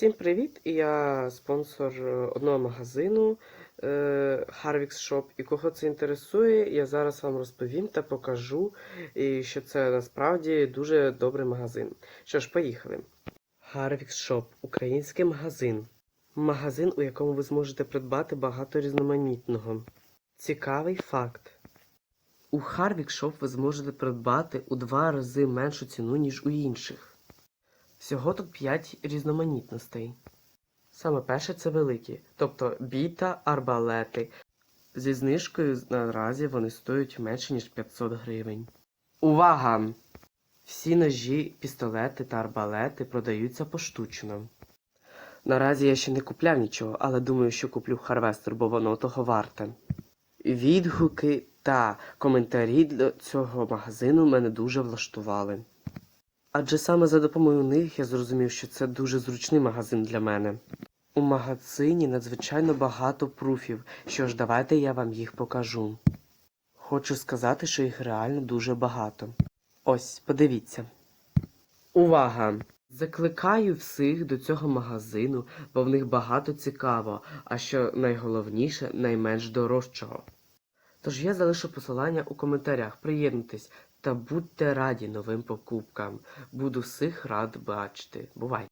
Всім привіт! Я спонсор е, одного магазину е, Harvix Shop. І кого це інтересує, я зараз вам розповім та покажу, що це насправді дуже добрий магазин. Що ж, поїхали. Harvix Shop український магазин. Магазин, у якому ви зможете придбати багато різноманітного. Цікавий факт. У Harvix Shop ви зможете придбати у два рази меншу ціну, ніж у інших. Всього тут 5 різноманітностей. Саме перше це великі, тобто біта арбалети. Зі знижкою наразі вони стоять менше, ніж 500 гривень. Увага! Всі ножі, пістолети та арбалети продаються поштучно. Наразі я ще не купляв нічого, але думаю, що куплю Харвестер, бо воно того варте. Відгуки та коментарі для цього магазину мене дуже влаштували. Адже саме за допомогою них я зрозумів, що це дуже зручний магазин для мене. У магазині надзвичайно багато пруфів, що ж давайте я вам їх покажу. Хочу сказати, що їх реально дуже багато. Ось, подивіться. Увага! Закликаю всіх до цього магазину, бо в них багато цікавого, а що найголовніше, найменш дорожчого. Тож я залишу посилання у коментарях. Приєднуйтесь та будьте раді новим покупкам. Буду всіх рад бачити. Бувай!